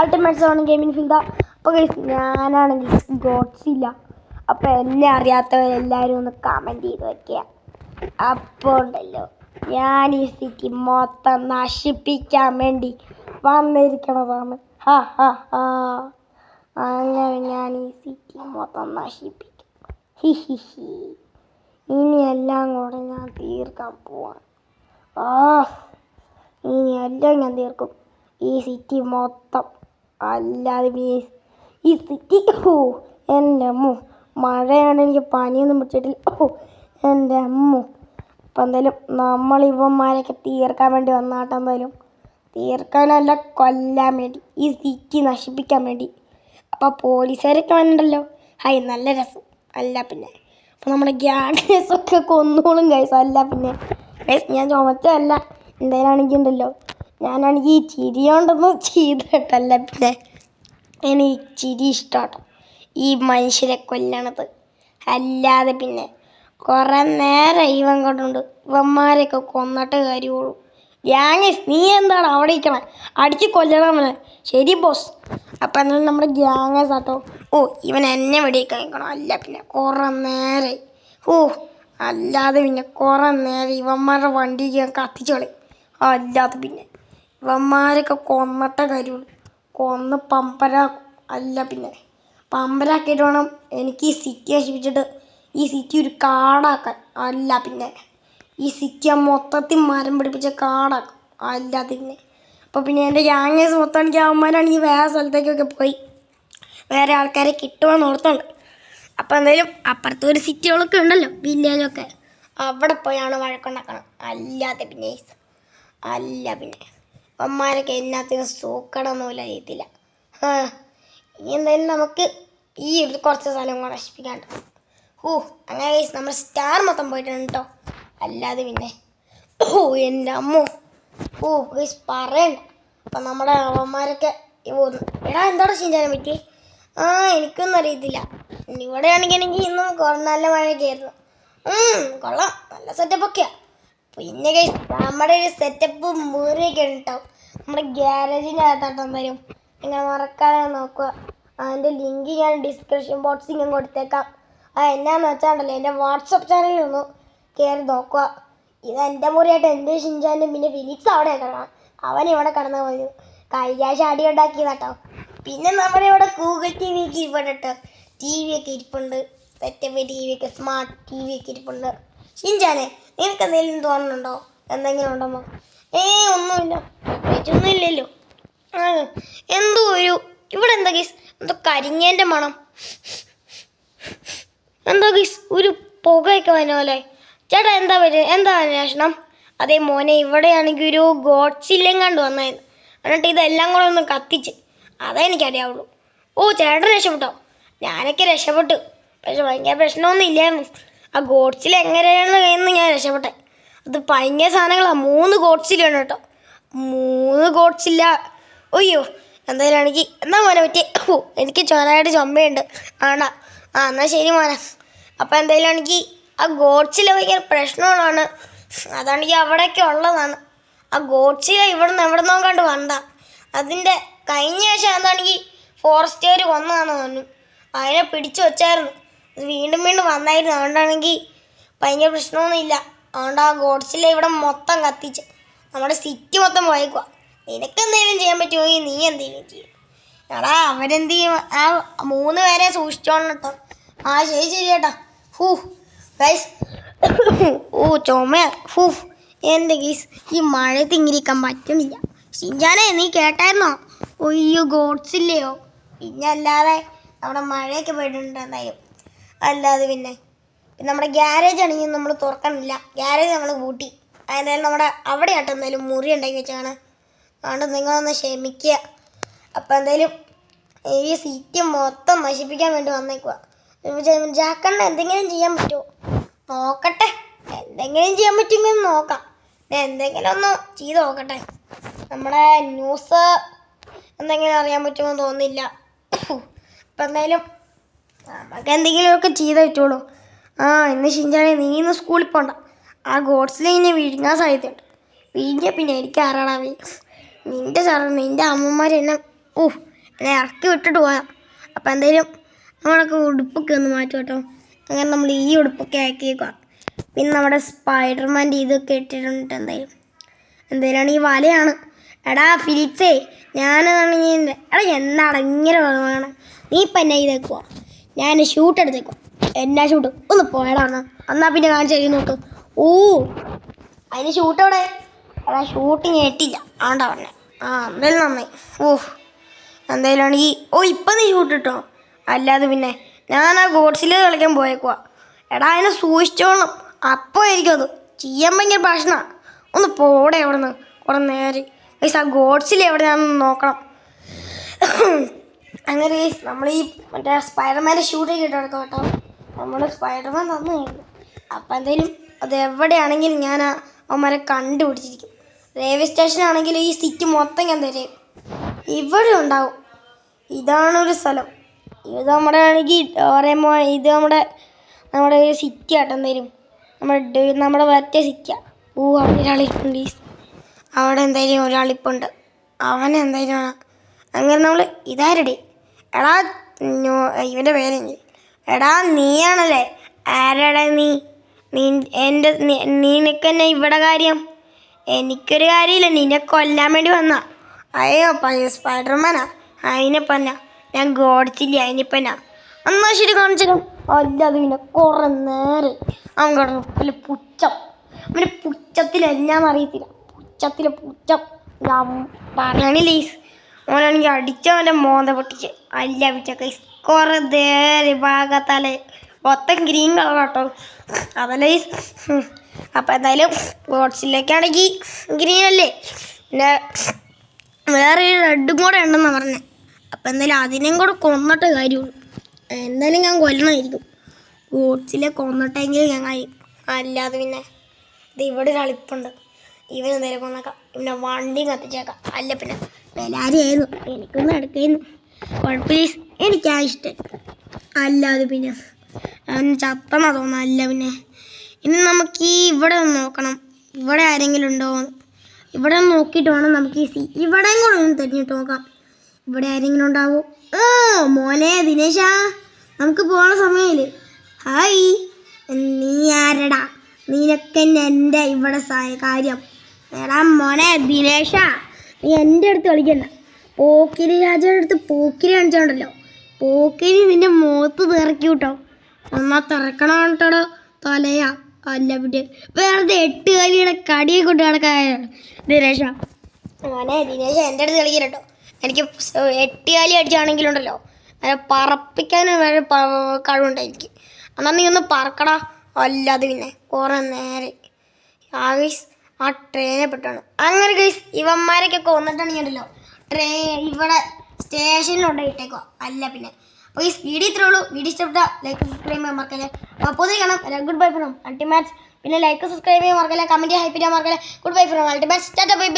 Ultimate zone gaming ഫീൽഡ അപ്പോൾ ഞാനാണെങ്കിൽ God's ഇല്ല. അപ്പോൾ എന്നെ അറിയാത്തവരെല്ലാവരും ഒന്ന് കമന്റ് ചെയ്ത് വയ്ക്കുക അപ്പോൾ ഉണ്ടല്ലോ ഞാൻ ഈ സിറ്റി മൊത്തം നശിപ്പിക്കാൻ വേണ്ടി വന്നിരിക്കണതാണ്. ഹാ ഹാ ഹാ. അങ്ങനെ ഞാൻ ഈ സിറ്റി മൊത്തം നശിപ്പിക്കും. ഹി ഹി ഹി. ഇനി എല്ലാം കൂടെ ഞാൻ തീർക്കാൻ പോവാണ്. ആ ഇനി എല്ലാം ഞാൻ തീർക്കും. ഈ സിറ്റി മൊത്തം. അല്ലാതെ ഈ- സിറ്റി ഓ എന്റെ അമ്മു. മഴയാണ് എനിക്ക് പനിയൊന്നും പിടിച്ചിട്ടില്ല. ഓ എന്റെ അമ്മു. അപ്പം എന്തായാലും നമ്മൾ ഇവന്മാരെയൊക്കെ തീർക്കാൻ വേണ്ടി വന്നാട്ടെ എന്തായാലും. തീർക്കാനല്ല കൊല്ലാൻ വേണ്ടി. ഈ സിറ്റി നശിപ്പിക്കാൻ വേണ്ടി. അപ്പോൾ പോലീസുകാരൊക്കെ വന്നിട്ടുണ്ടല്ലോ. ഹൈ നല്ല രസം. അല്ല പിന്നെ. അപ്പോൾ നമ്മുടെ ഗ്യാഡ്സൊക്കെ കൊന്നോളും കഴിച്ചു അല്ല പിന്നെ. ഞാൻ ചുമച്ചതല്ല. എന്തായാലാണെങ്കിൽ ഉണ്ടല്ലോ ഞാനാണെങ്കിൽ ഈ ചിരി കൊണ്ടൊന്നും ചെയ്തിട്ടല്ല പിന്നെ. എനിക്ക് ചിരി ഇഷ്ടമാണ് ഈ മനുഷ്യരെ കൊല്ലണത്. അല്ലാതെ പിന്നെ കുറേ നേരം ഇവൻ കൊണ്ടുണ്ട്. ഇവന്മാരെയൊക്കെ കൊന്നിട്ട് കാര്യമുള്ളൂ. ഗ്യാങ്സ് നീ എന്താണ് അവിടെ ഇരിക്കണേ? അടിച്ച് കൊല്ലണം ശരി ബോസ്. അപ്പം എന്നാലും നമ്മുടെ ഗ്യാങ്സ് ആട്ടോ. ഓ ഇവൻ എന്നെ വെടിയൊക്കെ നിൽക്കണം അല്ല പിന്നെ കുറേ നേരം ഓ അല്ലാതെ പിന്നെ കുറേ നേരം ഇവന്മാരുടെ വണ്ടി ഞാൻ കത്തിച്ചോളി അല്ലാതെ പിന്നെ ഇവന്മാരൊക്കെ കൊന്നിട്ട കാര്യമുള്ളൂ കൊന്ന് പമ്പരാക്കും. അല്ല പിന്നെ പമ്പരാക്കിയിട്ട് വേണം എനിക്ക് ഈ സിറ്റി നശിപ്പിച്ചിട്ട് ഈ സിറ്റി ഒരു കാടാക്കാൻ. അല്ല പിന്നെ ഈ സിറ്റി മൊത്തത്തിൽ മരം പിടിപ്പിച്ച കാടാക്കും. അല്ല പിന്നെ അപ്പോൾ പിന്നെ എന്റെ ഗ്യാങ്ങേഴ്സ് മൊത്തം എനിക്ക് അവന്മാരാണെങ്കിൽ വേറെ സ്ഥലത്തേക്കൊക്കെ പോയി വേറെ ആൾക്കാരെ കിട്ടുമെന്ന് ഓർത്തുണ്ട്. അപ്പോൾ എന്തായാലും അപ്പുറത്ത് ഒരു സിറ്റികളൊക്കെ ഉണ്ടല്ലോ വില്ലേജൊക്കെ. അവിടെ പോയാണ് വഴക്കുണ്ടാക്കണം അല്ലാതെ പിന്നെ അല്ല പിന്നെ. അമ്മമാരൊക്കെ എല്ലാത്തിനും സൂക്കടൊന്നുമില്ല ആ ഇനി എന്തായാലും നമുക്ക് ഈ ഒരു കുറച്ച് സ്ഥലം കൂടെ നശിപ്പിക്കാണ്ട് ഓ അങ്ങനെ നമ്മൾ സ്റ്റാർ മൊത്തം പോയിട്ടുണ്ട് കേട്ടോ. അല്ലാതെ പിന്നെ ഓ എന്റെ അമ്മോ. ഓ ഗൈസ് പറയണ്ട. അപ്പം നമ്മുടെ അവന്മാരൊക്കെ പോകുന്നു എടാ എന്താണ് ചെയ്യാൻ പറ്റി ആ എനിക്കൊന്നും അറിയത്തില്ല. ഇവിടെയാണെങ്കിൽ എനിക്ക് ഇന്നും നല്ല മഴയൊക്കെ ആയിരുന്നു. കൊള്ളാം. നല്ല സെറ്റപ്പ് സെറ്റപ്പൊക്കെയാ പിന്നെ നമ്മുടെ ഒരു സെറ്റപ്പ് മുറിയൊക്കെ ഉണ്ടാവും നമ്മുടെ ഗ്യാരേജിന്റെ അകത്താട്ടം വരും. നിങ്ങൾ മറക്കാതെ നോക്കുക. അതിന്റെ ലിങ്ക് ഞാൻ ഡിസ്ക്രിപ്ഷൻ ബോക്സിൽ ഞാൻ കൊടുത്തേക്കാം. ആ എന്നാന്ന് വെച്ചാണ്ടല്ലോ എന്റെ വാട്സപ്പ് ചാനലിൽ ഒന്ന് കയറി നോക്കുക. ഇത് എന്റെ മുറിയായിട്ട് എന്റെ ഷിൻജാനും പിന്നെ ഫിലിക്സ് അവിടെ കിടക്കണം അവൻ ഇവിടെ കിടന്നാൽ മതി കൈകാശ് അടി ഉണ്ടാക്കിയതാട്ടോ. പിന്നെ നമ്മുടെ ഇവിടെ ഗൂഗിൾ ടി വി ഒക്കെ ഇരിപ്പുണ്ട് കേട്ടോ ടി വി ഒക്കെ ഇരിപ്പുണ്ട്. സെറ്റപ്പ് ടി വി ഒക്കെ സ്മാർട്ട് ടി വി ഒക്കെ ഇരിപ്പുണ്ട്. ഷിൻജാനെ നിനക്ക് എന്തെങ്കിലും തോന്നുന്നുണ്ടോ എന്തെങ്കിലും ഉണ്ടോ ഏ ഒന്നുമില്ല. ഒന്നും ഇല്ലല്ലോ ആ എന്തോ ഒരു ഇവിടെ എന്താ ഗീസ്? എന്തോ കരിഞ്ഞേന്റെ മണം. എന്തോ ഗീസ്? ഒരു പുകയൊക്കെ വന്ന പോലെ. ചേട്ടാ എന്താ പറ്റുക എന്താ അന്വേഷണം? അതേ മോനെ ഇവിടെയാണെങ്കിൽ ഒരു ഗോഡ്സില്ലേം കണ്ടു വന്നായിരുന്നു. എന്നിട്ട് ഇതെല്ലാം കൂടെ ഒന്ന് കത്തിച്ച്. അതേ എനിക്കറിയാവുള്ളൂ. ഓ ചേട്ടൻ രക്ഷപ്പെട്ടോ? ഞാനൊക്കെ രക്ഷപ്പെട്ടു. പക്ഷെ ഭയങ്കര പ്രശ്നമൊന്നും ഇല്ലായിരുന്നു. ആ ഗോഡ്സിൽ എങ്ങനെയാണ് എന്ന് ഞാൻ രക്ഷപ്പെട്ടെ. അത് ഭയങ്കര സാധനങ്ങളാണ് മൂന്ന് ഗോഡ്സിലാണ് കേട്ടോ. മൂന്ന് ഗോഡ്സില്ല. ഒയ്യോ എന്തായാലും ആണെങ്കിൽ എന്നാ മോനെ പറ്റി ഓ എനിക്ക് ചോനായിട്ട് ചുമയുണ്ട് ആണാ. ആ എന്നാൽ ശരി മോനെ. അപ്പോൾ എന്തായാലും ആണെങ്കിൽ ആ ഗോഡ്സില ഭയങ്കര പ്രശ്നങ്ങളാണ് അതാണെങ്കിൽ അവിടെയൊക്കെ ഉള്ളതാണ്. ആ ഗോഡ്സില ഇവിടെ നിന്ന് എവിടെ നോക്കാണ്ട് കണ്ട് അതിന്റെ കഴിഞ്ഞ ശേഷം എന്താണെങ്കിൽ ഫോറസ്റ്റുകാർ വന്നതാണ് തോന്നുന്നു. അതിനെ പിടിച്ചു വെച്ചായിരുന്നു. വീണ്ടും വീണ്ടും വന്നായിരുന്നു. അതുകൊണ്ടാണെങ്കിൽ ഭയങ്കര പ്രശ്നമൊന്നുമില്ല. അതുകൊണ്ട് ആ ഗോഡ്സിലെ ഇവിടെ മൊത്തം കത്തിച്ച് നമ്മുടെ സിറ്റി മൊത്തം പോയേക്കുക നിനക്ക് എന്തെങ്കിലും ചെയ്യാൻ പറ്റുമെങ്കിൽ നീ എന്തെങ്കിലും ചെയ്യും. എടാ അവരെന്ത് ചെയ്യും? ആ മൂന്ന് പേരെ സൂക്ഷിച്ചോണം കേട്ടോ ആ ശരി ശരി കേട്ടോ ഹൂ ഗൈസ് ഓ ചുമ. ഹൂ എന്ത് ഗീസ് ഈ മഴയത്ത് ഇങ്ങനെ ഇരിക്കാൻ പറ്റുന്നില്ല. ഷിഞ്ചാനെ നീ കേട്ടായിരുന്നോ? ഒയ്യോ ഗോഡ്സില്ലയോ പിന്നെ അല്ലാതെ നമ്മുടെ മഴയൊക്കെ പോയിട്ടുണ്ട് എന്തായാലും അല്ലാതെ പിന്നെ. പിന്നെ നമ്മുടെ ഗ്യാരേജ് ആണെങ്കിൽ നമ്മൾ തുറക്കണില്ല. ഗ്യാരേജ് നമ്മൾ കൂട്ടി അതായത് നമ്മുടെ അവിടെ ആട്ടോ എന്തായാലും മുറി ഉണ്ടാക്കി വെച്ചാണ് അതുകൊണ്ട് നിങ്ങളൊന്ന് ക്ഷമിക്കുക. അപ്പം എന്തായാലും ഈ സീറ്റ് മൊത്തം നശിപ്പിക്കാൻ വേണ്ടി വന്നേക്കുക ജാക്കണ്ണ എന്തെങ്കിലും ചെയ്യാൻ പറ്റുമോ നോക്കട്ടെ. എന്തെങ്കിലും ചെയ്യാൻ പറ്റുമെങ്കിൽ നോക്കാം. എന്തെങ്കിലും ഒന്ന് ചെയ്ത് നോക്കട്ടെ. നമ്മുടെ ന്യൂസ് എന്തെങ്കിലും അറിയാൻ പറ്റുമോ എന്ന് തോന്നുന്നില്ല. അപ്പം എന്തായാലും നമുക്ക് എന്തെങ്കിലുമൊക്കെ ചെയ്തേ പറ്റുള്ളൂ. ആ ഇന്ന് ഷിഞ്ചാണെ നീ ഇന്ന് സ്കൂളിൽ പോണ്ട. ആ ഗോഡ്സിൽ ഇങ്ങനെ വിഴുങ്ങാൻ സാധ്യതയുണ്ട്. വിഴുങ്ങിയ പിന്നെ എനിക്ക് ആരാടാ നിന്റെ സാറ് നിന്റെ അമ്മമാർ എന്നെ ഓ എന്നെ ഇറക്കി വിട്ടിട്ട് പോയാ. അപ്പം എന്തായാലും നമ്മളൊക്കെ ഉടുപ്പൊക്കെ ഒന്ന് മാറ്റും കേട്ടോ. അങ്ങനെ നമ്മൾ ഈ ഉടുപ്പൊക്കെ ആക്കിയേക്കുക പിന്നെ നമ്മുടെ സ്പൈഡർമാന്റെ ഇതൊക്കെ ഇട്ടിട്ടുണ്ട് എന്തായാലും. എന്തായാലും ഈ വലയാണ്. എടാ ഫിലിക്സേ ഞാൻ എടാ എന്താണ് ഇങ്ങനെ നീ ഇപ്പം എന്നെ ചെയ്തേക്കുക ഞാൻ ഷൂട്ട് എടുത്തേക്കും. എന്നാ ഷൂട്ട് ഒന്ന് പോയടാ എന്നാ പിന്നെ കാണിച്ചു കഴിഞ്ഞു നോക്ക്. ഓ അതിന് ഷൂട്ട് എവിടെ? എടാ ഷൂട്ടിങ് ഏറ്റില്ല ആണ്ടാ പറഞ്ഞേ. ആ എന്തായാലും നന്നായി. ഓ എന്തായാലും ആണെങ്കിൽ ഓ ഇപ്പം നീ ഷൂട്ട് ഇട്ടോ? അല്ലാതെ പിന്നെ ഞാൻ ആ ഗോഡ്സിൽ കളിക്കാൻ പോയേക്കുവാ. എടാ അതിനെ സൂക്ഷിച്ചോളണം അപ്പോൾ ആയിരിക്കും അത്. ചെയ്യാൻ ഭയങ്കര ഭക്ഷണ ഒന്ന് പോടെ അവിടെ നിന്ന് കുറേ നേരെ. ഗോഡ്സിൽ എവിടെയാണെന്ന് നോക്കണം. അങ്ങനെ നമ്മൾ ഈ മറ്റേ സ്പൈഡർമാന്റെ ഷൂട്ട് എടുക്കാം കേട്ടോ. നമ്മുടെ സ്പൈഡർമാൻ തന്നു കഴിഞ്ഞു. അപ്പം എന്തായാലും അത് എവിടെയാണെങ്കിലും ഞാൻ ആ അവന്മാരെ കണ്ടുപിടിച്ചിരിക്കും. റെയിൽവേ സ്റ്റേഷനാണെങ്കിൽ ഈ സിറ്റി മൊത്തം ഞാൻ തരും. ഇവിടെ ഉണ്ടാവും. ഇതാണ് ഒരു സ്ഥലം. ഇത് നമ്മുടെ ആണെങ്കിൽ പറയുമ്പോൾ ഇത് നമ്മുടെ നമ്മുടെ സിറ്റി ആട്ടം തരും നമ്മുടെ നമ്മുടെ മറ്റേ സിറ്റിയാണ് ഓ അവിടെ ഒരാളിപ്പുണ്ട് ഈ അവിടെ എന്തായാലും ഒരാളിപ്പുണ്ട്. അവൻ എന്തായാലും അങ്ങനെ നമ്മൾ ഇതാരടി? എടാ ഇവന്റെ പേരെങ്കിൽ എടാ നീയാണല്ലേ? ആരാടാ നീ? നീ എന്റെ നിനക്കെന്നെ ഇവിടെ കാര്യം. എനിക്കൊരു കാര്യമില്ല നിന്നെ കൊല്ലാൻ വേണ്ടി വന്ന. അയ്യോ പയ്യ സ്പൈഡർമാനാ. അതിനെപ്പന്ന ഞാൻ ഗോഡ്സില്ല അതിനിപ്പന്ന എന്നാ ശരി അല്ല അത് പിന്നെ കുറെ നേരം. അവൻ കിടന്നു പിന്നെ പുച്ഛം. അവന്റെ പുച്ഛത്തിലെല്ലാം അറിയത്തില്ല. പുച്ഛത്തിലെ പുച്ഛം. ഞാൻ പറയണില്ലേ ഓനാണെങ്കിൽ അടിച്ചവന്റെ മോന്ത പൊട്ടിച്ച് അല്ല വിറ്റൊക്കെ കുറെ നേരം ഭാഗത്തല മൊത്തം ഗ്രീൻ കളർ കേട്ടോ അതല്ല അപ്പം എന്തായാലും ഗോഡ്സിലേക്കാണെങ്കിൽ ഗ്രീൻ അല്ലേ? പിന്നെ വേറെ റെഡും കൂടെ ഉണ്ടെന്നാണ് പറഞ്ഞത് അപ്പം എന്തായാലും അതിനെയും കൂടെ കൊന്നിട്ട് കാര്യമുള്ളൂ. എന്തായാലും ഞാൻ കൊല്ലണമായിരിക്കും ഗോഡ്സിലെ കൊന്നിട്ടെങ്കിൽ ഞാൻ അല്ലാതെ പിന്നെ ഇത് ഇവിടെ ഒരാളിപ്പുണ്ട് ഇവൻ എന്തായാലും കൊന്നേക്കാം. പിന്നെ വണ്ടിയും കത്തിച്ചേക്കാം. അല്ല പിന്നെ ബലാരിയായിരുന്നു എനിക്കൊന്നും നടക്കുന്നു കുഴപ്പമില്ല എനിക്കാ ഇഷ്ടം. അല്ലാതെ പിന്നെ അവൻ ചത്തന്നാ തോന്നുന്നു അല്ല പിന്നെ. ഇനി നമുക്ക് ഈ ഇവിടെ ഒന്ന് നോക്കണം. ഇവിടെ ആരെങ്കിലും ഉണ്ടോ? ഇവിടെ നോക്കിയിട്ട് വേണം നമുക്ക് ഈ സി ഇവിടെയും കൂടെ ഒന്ന് തെരഞ്ഞിട്ട് നോക്കാം. ഇവിടെ ആരെങ്കിലും ഉണ്ടാവോ? ഓ മോനെ ദിനേശാ. നമുക്ക് പോകണ സമയമില്ലേ? ഹായ്. നീ ആരടാ? നിനക്കെന്നെ എന്റെ ഇവിടെ കാര്യം എടാ മോനെ ദിനേശാ. നീ എന്റെ അടുത്ത് കളിക്കണ്ട. പോക്കിരി രാജയുടെ അടുത്ത് പോക്കിരി കാണിച്ചോണ്ടല്ലോ. പോക്കിരി നിന്റെ മുഖത്ത് തിറക്കി വിട്ടോ. അമ്മ തിറക്കണം കേട്ടോടോ തലയാ. അല്ല പിന്നെ വേറെ എട്ട് കാലിയുടെ കടിയെ കൊണ്ട് കിടക്കാനാണ് ദിനേശ അങ്ങനെ ദിനേശ എന്റെ അടുത്ത് കളിക്കട്ടോ എനിക്ക് എട്ട് കാലി അടിച്ചാണെങ്കിലുണ്ടല്ലോ. അങ്ങനെ പറപ്പിക്കാനും കഴിവുണ്ട് എനിക്ക്. എന്നാൽ നീ ഒന്ന് പറക്കടാ. അല്ലാതെ പിന്നെ കുറേ നേരെ. ആ ഗൈസ് ആ ട്രെയിനെ പെട്ടാണ് അങ്ങനെ ഗൈസ് ഇവന്മാരൊക്കെ കൊന്നിട്ടുണ്ടെങ്കിലോ ട്രെയിൻ ഇവിടെ സ്റ്റേഷനിലുണ്ട് ഇട്ടേക്കോ അല്ല പിന്നെ. അപ്പോൾ ഈ വീഡിയോ ഇത്രേ ഉള്ളൂ. വീഡിയോ ഇഷ്ടപ്പെട്ട ലൈക്ക് സബ്സ്ക്രൈബ് ചെയ്യാൻ മറക്കല്ലേ. അപ്പോൾ പുതിയ കാണാം. ഗുഡ് ബൈ ഫ്രം അൾട്ടിമാറ്റ്സ് പിന്നെ ലൈക്ക് സബ്സ്ക്രൈബ് ചെയ്യാൻ മറക്കല്ലേ. കമന്റ് ഹൈപ്പ് ചെയ്യാൻ മറക്കല്ലേ. Good bye from Ultimates tata bye